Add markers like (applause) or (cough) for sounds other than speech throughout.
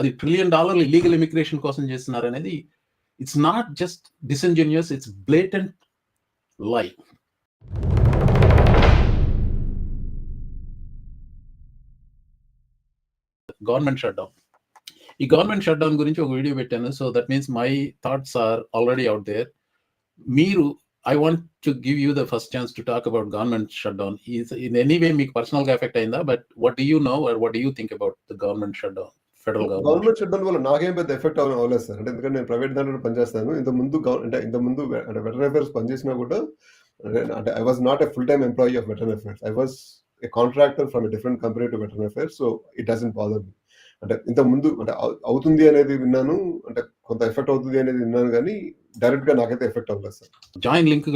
అది ట్రిలియన్ డాలర్లు illegal immigration కోసం చేస్తున్నారు అనేది it's not just disingenuous it's blatant lie government shut down ఈ గవర్నమెంట్ షట్ డౌన్ గురించి ఒక వీడియో పెట్టాను. So that means my thoughts are already out there మీరు I want to give you the first chance to talk about government shut down in anyway మీకు పర్సనల్గా effect అయిందా? But what do you know what do you think about the government shut down federal government. Down వల్ల నాకేం పెద్ద effect అవ్వడం అవ్వలేదు sir. అంటే ఎందుకంటే నేను ప్రైవేట్ దాంట్లో పనిచేస్తాను. ఇంత ముందు అంటే ఇంత ముందు అంటే వెటరన్ అఫేర్స్ పనిచేసినా కూడా అంటే I was not a full time employee of veteran affairs. I was a contractor from a different company to veteran affairs so it doesn't bother me. అంటే ఇంత ముందు అంటే అవు- అవుతుంది అనేది విన్నాను అంటే కొంత ఎఫెక్ట్ అవుతుంది అనేది విన్నాను కానీ డైరెక్ట్గా నాకైతే ఎఫెక్ట్ అవ్వలేదు సార్. జాయిన్ లింక్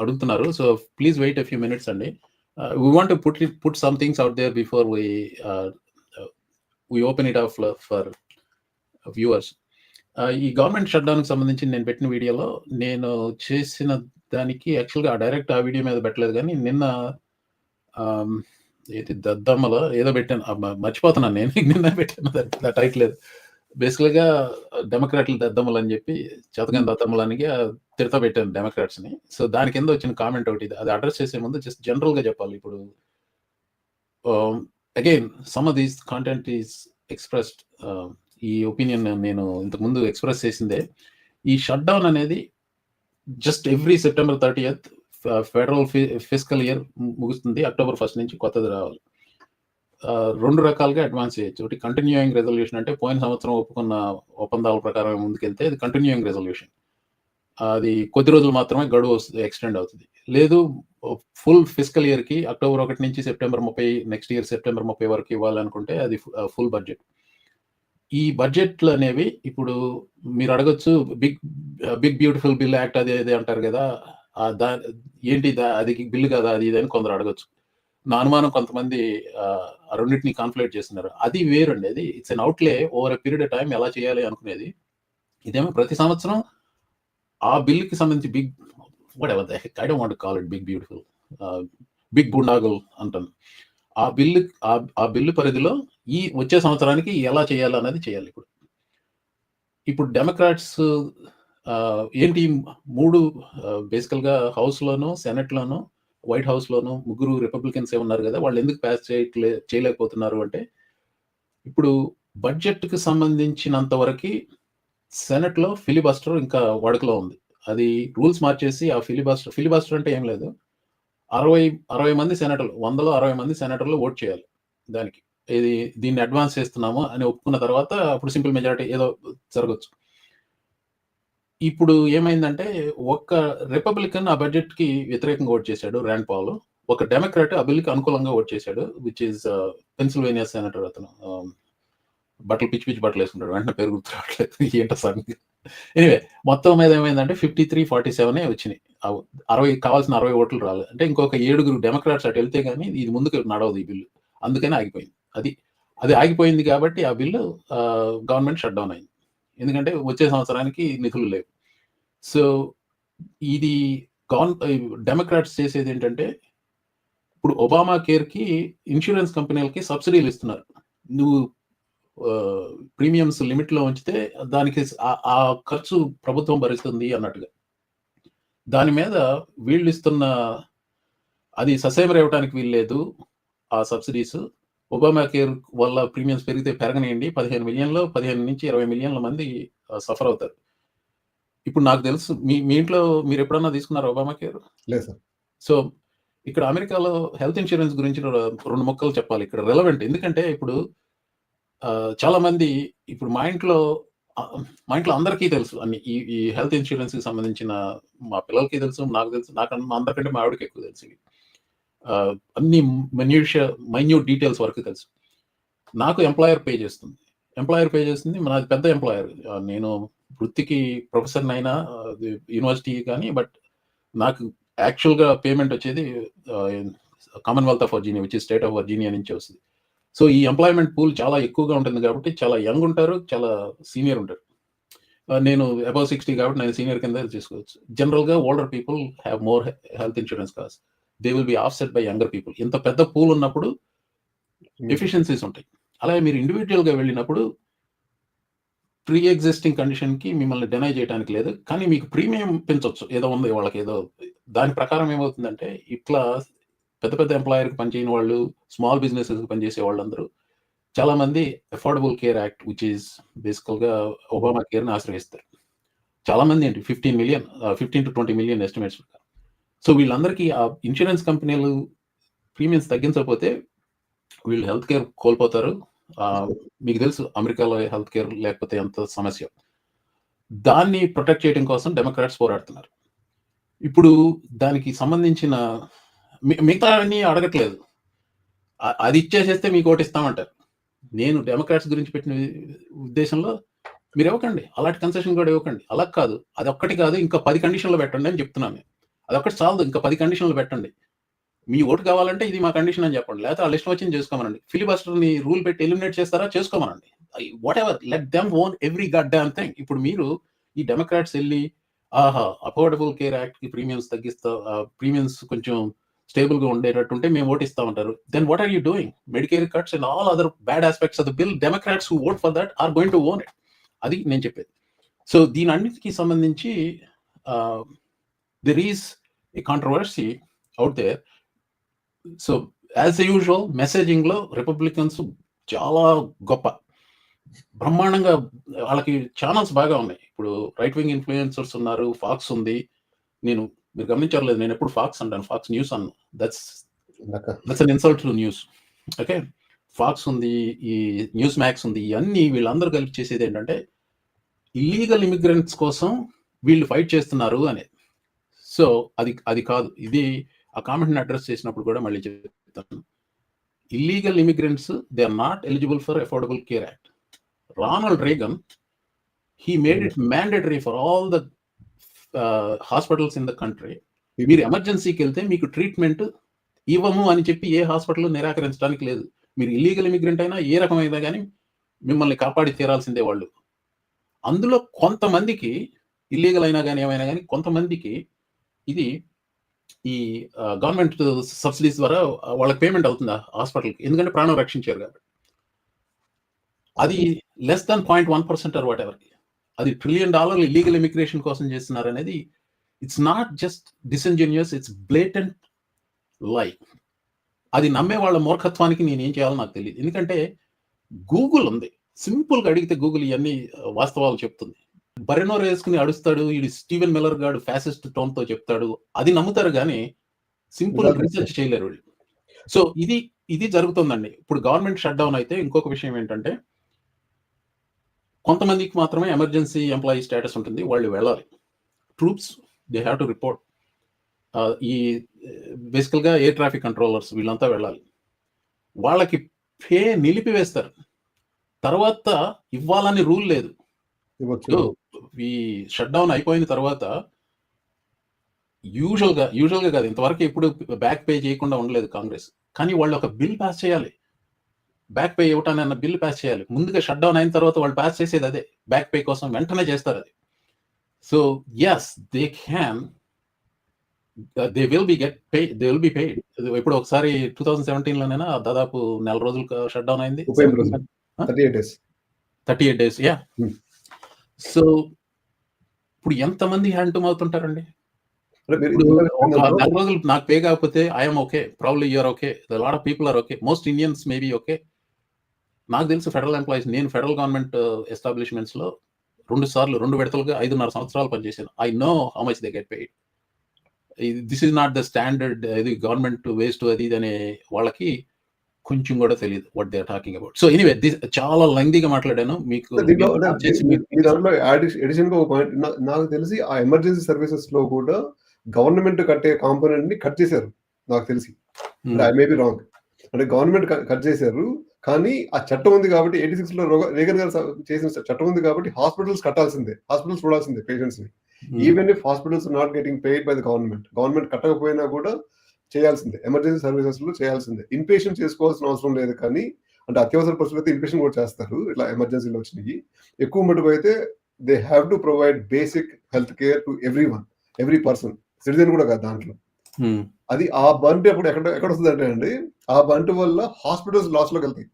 అడుగుతున్నారు. So please wait few minutes అండి. We want put put some things out there before we we open it off for viewers ఈ గవర్నమెంట్ షట్ డౌన్కి సంబంధించి నేను పెట్టిన వీడియోలో నేను చేసిన దానికి యాక్చువల్గా డైరెక్ట్ ఆ వీడియో మీద పెట్టలేదు కానీ నిన్న ఏది దద్దమ్మలో ఏదో పెట్టాను. మర్చిపోతున్నాను నేను. (laughs) నిన్న పెట్టాను దానికి టైటిల్ లేదు. బేసికల్గా డెమోక్రాట్లు దద్దమ్మలు అని చెప్పి చేతకాని దద్దమ్మలానికి తిడతా పెట్టాను డెమోక్రాట్స్ని. సో దాని కింద వచ్చిన కామెంట్ ఒకటి. అది అడ్రస్ చేసే ముందు జస్ట్ జనరల్గా చెప్పాలి. ఇప్పుడు again some of these content is expressed ఈ ఒపీనియన్ నేను ఇంతకు ముందు ఎక్స్ప్రెస్ చేసిందే. ఈ షట్ డౌన్ అనేది just every September thirty federal fiscal year ముగుస్తుంది. అక్టోబర్ ఫస్ట్ నుంచి కొత్తది రావాలి. రెండు రకాలుగా అడ్వాన్స్ చేయొచ్చు. ఒకటి కంటిన్యూయింగ్ రెజల్యూషన్ అంటే పోయిన సంవత్సరం ఒప్పుకున్న ఒప్పందాల ప్రకారం ముందుకెళ్తే అది కంటిన్యూయింగ్ రెజల్యూషన్ అది కొద్ది రోజులు మాత్రమే గడువు వస్తుంది ఎక్స్టెండ్ అవుతుంది. లేదు ఫుల్ ఫిజికల్ ఇయర్కి అక్టోబర్ ఒకటి నుంచి సెప్టెంబర్ ముప్పై నెక్స్ట్ ఇయర్ సెప్టెంబర్ ముప్పై వరకు ఇవ్వాలనుకుంటే అది ఫుల్ బడ్జెట్. ఈ బడ్జెట్లు అనేవి ఇప్పుడు మీరు అడగచ్చు big big beautiful bill act అది ఇది అంటారు కదా దా ఏంటి దా- అది బిల్లు కదా అది ఇది అని కొందరు అడగొచ్చు. నా అనుమానం కొంతమంది రెండింటిని కాన్ఫ్లేట్ చేస్తున్నారు. అది వేరండి అది it's an outlay over a period of time ఎలా చేయాలి అనుకునేది. ఇదేమో ప్రతి సంవత్సరం ఆ బిల్కి సంబంధించి big whatever I don't want call it big beautiful big boondoggle అంటాను ఆ బిల్లు ఆ- బిల్లు పరిధిలో ఈ వచ్చే సంవత్సరానికి ఎలా చేయాలి అనేది చేయాలి ఇప్పుడు. ఇప్పుడు డెమోక్రాట్స్ ఏంటి మూడు బేసికల్గా హౌస్లోనూ సెనెట్లోనూ వైట్ హౌస్లోనూ ముగ్గురు రిపబ్లికన్స్ ఏ ఉన్నారు కదా వాళ్ళు ఎందుకు పాస్ చేయట్లే చేయలేకపోతున్నారు అంటే ఇప్పుడు బడ్జెట్కి సంబంధించినంత వరకు సెనెట్లో ఫిలిబస్టర్ ఇంకా వాడుకలో ఉంది. అది రూల్స్ మార్చేసి ఆ ఫిలిబాస్టర్ ఫిలిబాస్టర్ అంటే ఏం లేదు. అరవై అరవై మంది సెనేటర్లు వందలో అరవై మంది సెనేటర్లు ఓట్ చేయాలి దానికి. ఇది దీన్ని అడ్వాన్స్ చేస్తున్నాము అని ఒప్పుకున్న తర్వాత అప్పుడు సింపుల్ మెజారిటీ ఏదో జరగచ్చు. ఇప్పుడు ఏమైందంటే ఒక్క రిపబ్లికన్ ఆ బడ్జెట్కి వ్యతిరేకంగా ఓట్ చేశాడు ర్యాండ్ పాల్. ఒక డెమోక్రాట్ ఆ బిల్కి అనుకూలంగా ఓట్ చేశాడు which is uh, Pennsylvania senator అతను um, బట్టలు పిచ్చి పిచ్చి బట్టలు వేసుకుంటాడు వెంటనే పేరు గుర్తు రావట్లేదు ఏంటో సంగతి ఎనివే మొత్తం మీద ఏమైందంటే ఫిఫ్టీ త్రీ ఫార్టీ సెవెన్ వచ్చినాయి అరవై కావాల్సిన అరవై ఓట్లు రాలేదు అంటే ఇంకొక ఏడుగురు డెమోక్రాట్స్ అటు వెళ్తే కానీ ఇది ముందుకు నడవదు ఈ బిల్లు. అందుకని ఆగిపోయింది. అది అది ఆగిపోయింది కాబట్టి ఆ బిల్లు గవర్నమెంట్ షట్ డౌన్ అయింది. ఎందుకంటే వచ్చే సంవత్సరానికి నిధులు లేవు. సో ఇది గవర్న డెమోక్రాట్స్ చేసేది ఏంటంటే ఇప్పుడు ఒబామా కేర్కి ఇన్సూరెన్స్ కంపెనీలకి సబ్సిడీలు ఇస్తున్నారు. నువ్వు ప్రీమియమ్స్ లిమిట్లో ఉంచితే దానికి ఆ- ఖర్చు ప్రభుత్వం భరిస్తుంది అన్నట్టుగా. దాని మీద వీళ్ళు ఇస్తున్న అది ససేమర్ ఇవ్వడానికి వీల్లేదు ఆ సబ్సిడీస్. ఒబామా కేర్ వల్ల ప్రీమియమ్స్ పెరిగితే పెరగనియండి. పదిహేను మిలియన్లో పదిహేను నుంచి ఇరవై మిలియన్ల మంది సఫర్ అవుతారు. ఇప్పుడు నాకు తెలుసు మీ మీ ఇంట్లో మీరు ఎప్పుడన్నా తీసుకున్నారు ఒబామా కేర్? లేదు సార్. సో ఇక్కడ అమెరికాలో హెల్త్ ఇన్సూరెన్స్ గురించి రెండు మొక్కలు చెప్పాలి. ఇక్కడ రెలవెంట్. ఎందుకంటే ఇప్పుడు చాలా మంది ఇప్పుడు మా ఇంట్లో మా ఇంట్లో అందరికీ తెలుసు. అన్ని ఈ ఈ హెల్త్ ఇన్సూరెన్స్కి సంబంధించిన మా పిల్లలకి తెలుసు నాకు తెలుసు నాకు మా అందరికంటే మా ఆవిడకి ఎక్కువ తెలుసు ఆ, అన్ని మెన్యూషియా మైన్యూట్ డీటెయిల్స్ వరకు తెలుసు. నాకు ఎంప్లాయర్ పే చేస్తుంది. ఎంప్లాయర్ పే చేస్తుంది. నాది పెద్ద ఎంప్లాయర్. నేను వృత్తికి ప్రొఫెసర్ అయినా యూనివర్సిటీ కానీ బట్ నాకు యాక్చువల్గా పేమెంట్ వచ్చేది Commonwealth of Virginia which state of Virginia నుంచి వస్తుంది. సో ఈ ఎంప్లాయ్మెంట్ పూల్ చాలా ఎక్కువగా ఉంటుంది కాబట్టి చాలా యంగ్ ఉంటారు చాలా సీనియర్ ఉంటారు. నేను అబౌవ్ సిక్స్టీ కాబట్టి నేను సీనియర్ కింద చేసుకోవచ్చు జనరల్గా older people have more health insurance cost they will be offset by younger people. ఇంత పెద్ద పూల్ ఉన్నప్పుడు ఎఫిషియన్సీస్ ఉంటాయి. అలాగే మీరు ఇండివిజువల్గా వెళ్ళినప్పుడు ప్రీ ఎగ్జిస్టింగ్ కండిషన్‌కి మిమ్మల్ని డినై చేయడానికి లేదు. కానీ మీకు ప్రీమియం పెంచొచ్చు. ఏదో ఉంది వాళ్ళకి ఏదో. దాని ప్రకారం ఏమవుతుందంటే ఇట్లా పెద్ద పెద్ద ఎంప్లాయర్‌కి పనిచేయని వాళ్ళు, స్మాల్ బిజినెసెస్‌కి పనిచేసే వాళ్ళందరూ చాలామంది affordable care act which is బేసికల్‌గా ఒబామా కేర్‌ని ఆశ్రయిస్తారు. చాలామంది ఏంటి 15,000,000 ఆహ్, 15-20,000,000 ఎస్టిమేట్స్ సో వీళ్ళందరికీ ఆ ఇన్సూరెన్స్ కంపెనీలు ప్రీమియమ్స్ తగ్గించకపోతే వీళ్ళు హెల్త్ కేర్ కోల్పోతారు. మీకు తెలుసు అమెరికాలో హెల్త్ కేర్ లేకపోతే ఎంత సమస్య. దాన్ని ప్రొటెక్ట్ చేయడం కోసం డెమోక్రాట్స్ పోరాడుతున్నారు. ఇప్పుడు దానికి సంబంధించిన మిగతా మిగతావన్నీ అడగట్లేదు. అది ఇచ్చేసేస్తే మీకు ఓటిస్తామంటారు. నేను డెమోక్రాట్స్ గురించి పెట్టిన ఉద్దేశంలో మీరు ఇవ్వకండి. అలాంటి కన్సెషన్ కూడా ఇవ్వకండి. అలా కాదు. అది ఒక్కటి కాదు ఇంకా పది కండిషన్‌లు పెట్టండి అని చెప్తున్నాను నేను. అదొక్కటి చాలదు. ఇంకా పది కండిషన్‌లు పెట్టండి. మీ ఓటు కావాలంటే ఇది మా కండిషన్ అని చెప్పండి. లేకపోతే వాళ్ళ ఇష్టం వచ్చింది చేసుకోమనండి. ఫిలిబస్టర్‌ని రూల్ పెట్టి ఎలిమినేట్ చేస్తారా చేసుకోమనండి. Whatever let them own every god damn thing. ఇప్పుడు మీరు ఈ డెమోక్రాట్స్ వెళ్ళి ఆహా! అఫోర్డబుల్ కేర్ యాక్ట్‌కి ప్రీమియమ్స్ తగ్గిస్తా ప్రీమియమ్స్ కొంచెం స్టేబుల్‌గా ఉండేటట్టు ఉంటే మేము ఓటిస్తామంటారు. Then what are you doing? Medicare cuts and all other bad aspects of the bill Democrats who vote for that are going to own it. అది నేను చెప్పేది. సో దీని అన్నిటికీ సంబంధించి there is a controversy out there. So as usual మెసేజింగ్‌లో Republicans చాలా గొప్ప. బ్రహ్మాండంగా వాళ్ళకి ఛానల్స్ బాగా ఉన్నాయి. ఇప్పుడు రైట్ వింగ్ ఇన్‌ఫ్లుయెన్సర్స్ ఉన్నారు. ఫాక్స్ ఉంది. నేను మీరు గమనించారో లేదో నేను ఎప్పుడు ఫాక్స్ అంటాను. ఫాక్స్ న్యూస్ అనను. That's that's an insult to news. Okay. Fox ఉంది. ఈ న్యూస్ మ్యాక్స్ ఉంది. ఇయన్నీ వీళ్ళందరూ కలిపి చేసేది ఏంటంటే ఇల్లీగల్ ఇమిగ్రెంట్స్ కోసం వీళ్ళు ఫైట్ చేస్తున్నారు అనేది. సో అది అది కాదు. ఇది ఆ కామెంట్‌ని అడ్రెస్ చేసినప్పుడు కూడా మళ్ళీ చెప్తాను. Illegal immigrants they are not eligible for affordable care act. Ronald Reagan he made it mandatory for all the hospitals in the country. మీరు ఎమర్జెన్సీకెళ్తే మీకు ట్రీట్మెంట్ ఇవ్వము అని చెప్పి ఏ హాస్పిటల్ నిరాకరించడానికి లేదు. మీరు ఇల్లీగల్ ఇమిగ్రెంట్ అయినా ఏ రకమైనా గాని మిమ్మల్ని కాపాడి తీరాల్సిందే వాళ్ళు. అందులో కొంతమందికి ఇల్లీగల్ అయినా గాని ఏమైనా గాని కొంతమందికి ఇది ఈ గవర్నమెంట్ సబ్సిడీస్ ద్వారా వాళ్ళకి పేమెంట్ అవుతుంది హాస్పిటల్‌కి. ఎందుకంటే ప్రాణం రక్షించారు కాబట్టి. అది లెస్ థాన్ 0.1% ఆర్ వాటెవర్. అది ట్రిలియన్ డాలర్లు ఇల్లీగల్ ఇమిగ్రేషన్ కోసం చేస్తున్నారనేది it's not just disingenuous it's blatant lie. అది నమ్మే వాళ్ళ మూర్ఖత్వానికి నేనేం చేయాలో నాకు తెలీదు. ఎందుకంటే గూగుల్ ఉంది. సింపుల్‌గా అడిగితే గూగుల్ ఇయన్నీ వాస్తవాలు చెప్తుంది. బర్రెనోరు యేసుకొని అడుస్తాడు. ఈడు స్టీవెన్ మిల్లర్ గాడు ఫ్యాసిస్ట్ టోన్‌తో చెప్తాడు. అది నమ్ముతారు గానీ సింపుల్ రీసెర్చ్. చేయలేరు వీళ్ళు. సో ఇది ఇది జరుగుతుందండి. ఇప్పుడు గవర్నమెంట్ షట్ డౌన్ అయితే ఇంకొక విషయం ఏంటంటే కొంతమందికి మాత్రమే ఎమర్జెన్సీ ఎంప్లాయీ స్టేటస్ ఉంటుంది. వాళ్ళు వెళ్ళాలి. Troops they have to report. ఈ బేసికల్‌గా ఎయిర్ ట్రాఫిక్ కంట్రోలర్స్ వీళ్ళంతా వెళ్ళాలి. వాళ్ళకి పే నిలిపివేస్తారు. తర్వాత ఇవ్వాలని రూల్ లేదు. ఇప్పుడు ఈ షట్ డౌన్ అయిపోయిన తర్వాత యూజువల్‌గా యూజువల్‌గా కాదు. ఇంతవరకు ఎప్పుడు బ్యాక్ పే చేయకుండా ఉండలేదు కాంగ్రెస్. కానీ వాళ్ళు ఒక బిల్ పాస్ చేయాలి. బ్యాక్ పే ఇవ్వటాన్ని అన్న బిల్ పాస్ చేయాలి. ముందుగా షట్ డౌన్ అయిన తర్వాత వాళ్ళు పాస్ చేసేది అదే. బ్యాక్ పే కోసం వెంటనే చేస్తారది. So yes they can they will be get pay they will be paid. ఎప్పుడో ఒకసారి 2017లోనేనా దాదాపు నెల రోజులు షట్ డౌన్ అయింది. 38 రోజులు. ఆ? 38 డేస్. 38 days yeah! హ్మ్. సో ఇప్పుడు ఎంతమంది హ్యాండ్ టు మౌత్ ఉంటారండి? ఇప్పుడు నెల రోజులు నాకు పే కాకపోతే I am okay. Probably you are okay. The lot of people are okay. Most Indians may be okay. నాకు తెలుసు ఫెడరల్ ఎంప్లాయీస్ నేను ఫెడరల్ గవర్నమెంట్ ఎస్టాబ్లిష్‌మెంట్స్‌లో 2 సార్లు 2 విడతలుగా 5.5 సంవత్సరాలు పనిచేశాను. I know how much they get paid. This is not the standard ఇది government waste అది ఇది అనే వాళ్ళకి కొంచెం కూడా తెలీదు. What they are talking about. So anyway this చాలా లెంగ్తీగా మాట్లాడాను. మీకు దీంట్లో పాయింట్ నా నాకు తెలిసి ఆ ఎమర్జెన్సీ సర్వీసెస్‌లో కూడా గవర్నమెంట్ కట్టే కాంపోనెంట్‌ని కట్ చేశారు. నాకు తెలిసి. ఐ. May be wrong. అంటే గవర్నమెంట్ కట్ చేశారు. కానీ ఆ చట్టం ఉంది కాబట్టి 86లో రోగ రేగన్ గారు చేసిన చట్టం ఉంది కాబట్టి హాస్పిటల్స్ కట్టాల్సిందే. హాస్పిటల్స్ చూడాల్సిందే పేషెంట్స్‌ని. హ్మ్. Even if hospitals not getting paid by the government. Government కట్టకపోయినా కూడా చేయాల్సిందే. ఎమర్జెన్సీ సర్వీసెస్‌లో చేయాల్సిందే. ఇన్‌పేషెంట్ చేసుకోవాల్సిన అవసరం లేదు కానీ అంటే అత్యవసర పరిస్థితుల్లో అయితే ఇన్‌పేషెంట్ కూడా చేస్తారు. ఇట్లా ఎమర్జెన్సీలో వచ్చినయి. ఎక్కువ మటుకు అయితే they have to provide basic health care to everyone. Every person. Citizen కూడా కాదు దాంట్లో. హ్మ్. అది ఆ బంట్ అప్పుడు ఎక్కడ ఎక్కడొస్తదంటే అండి, ఆ బంట్ వల్ల హాస్పిటల్స్ లాస్‌లోకెళ్తాయి.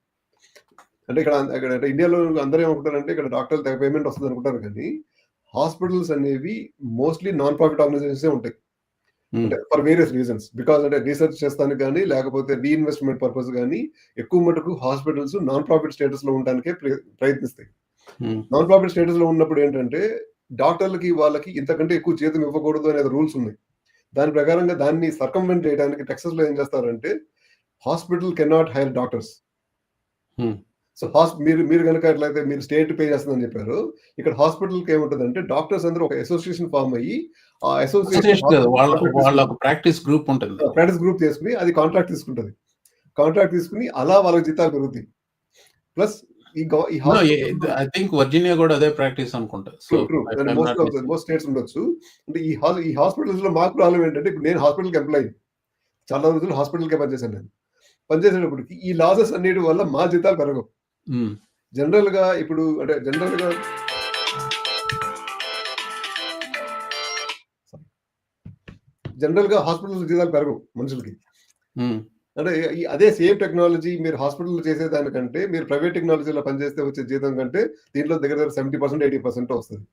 అంటే ఇక్కడ ఇక్కడ అంటే ఇండియాలో అందరూ ఏమనుకుంటారంటే ఇక్కడ డాక్టర్లు తెగ పేమెంట్ వస్తుంది అనుకుంటారు కానీ హాస్పిటల్స్ అనేవి మోస్ట్లీ నాన్ ప్రాఫిట్ ఆర్గనైజేషన్స్ ఉంటాయి. ఉమ్, అంటే ఫర్ వేరియస్ రీజన్స్ బికాస్ అంటే రీసెర్చ్ చేస్తానికి కానీ లేకపోతే రీఇన్వెస్ట్మెంట్ పర్పస్ కానీ ఎక్కువ మటుకు హాస్పిటల్స్ నాన్ ప్రాఫిట్ స్టేటస్లో ఉండడానికే ప్ర- ప్రయత్నిస్తాయి. నాన్ ప్రాఫిట్ స్టేటస్లో ఉన్నప్పుడు ఏంటంటే డాక్టర్లకి వాళ్ళకి ఇంతకంటే ఎక్కువ జీతం ఇవ్వకూడదు అనేది రూల్స్ ఉన్నాయి. దాని ప్రకారంగా దాన్ని సర్కంవెంట్ చేయడానికి టెక్సస్లో ఏం చేస్తారంటే hospital cannot hire doctors Hmm. So has మీరు మీరు కనుక ఎట్లయితే మీరు స్టేట్ పే చేస్తుందని చెప్పారు. ఇక్కడ హాస్పిటల్కి ఏముంటుందంటే డాక్టర్స్ అందరూ ఒక అసోసియేషన్ ఫామ్ అయ్యి ఆ అసోసియేషన్ వాళ్ళ ప్రాక్టీస్ గ్రూప్ ఉంటుంది. ప్రాక్టీస్ గ్రూప్ చేసుకుని అది కాంట్రాక్ట్ తీసుకుంటది. కాంట్రాక్ట్ తీసుకుని అలా వాళ్ళకి జీతాలు పెరుగుతాయి. ప్లస్ ఐ థింక్ వర్జీనియా కూడా అదే ప్రాక్టీస్ అనుకుంటా మోస్ట్ స్టేట్స్ ఉండొచ్చు. అంటే ఈ ఈ హాస్పిటల్స్లో మాకు ప్రాబ్లం ఏంటంటే ఇప్పుడు నేను హాస్పిటల్కి ఎంప్లాయీ. చాలా రోజులు హాస్పిటల్కే పనిచేశాను నేను. పనిచేసేటప్పటికి ఈ లాసెస్ అన్నిటి వల్ల మా జీతాలు పెరగవు. జనరల్గా ఇప్పుడు అంటే జనరల్గా జనరల్గా హాస్పిటల్స్ జీతాలు పెరగవు మనుషులకి. అంటే అదే సేమ్ టెక్నాలజీ మీరు హాస్పిటల్ చేసేదానికంటే మీరు ప్రైవేట్ టెక్నాలజీలో పనిచేస్తే వచ్చే జీతం కంటే దీంట్లో దగ్గర దగ్గర సెవెంటీ పర్సెంట్ ఎయిటీ పర్సెంట్ వస్తుంది.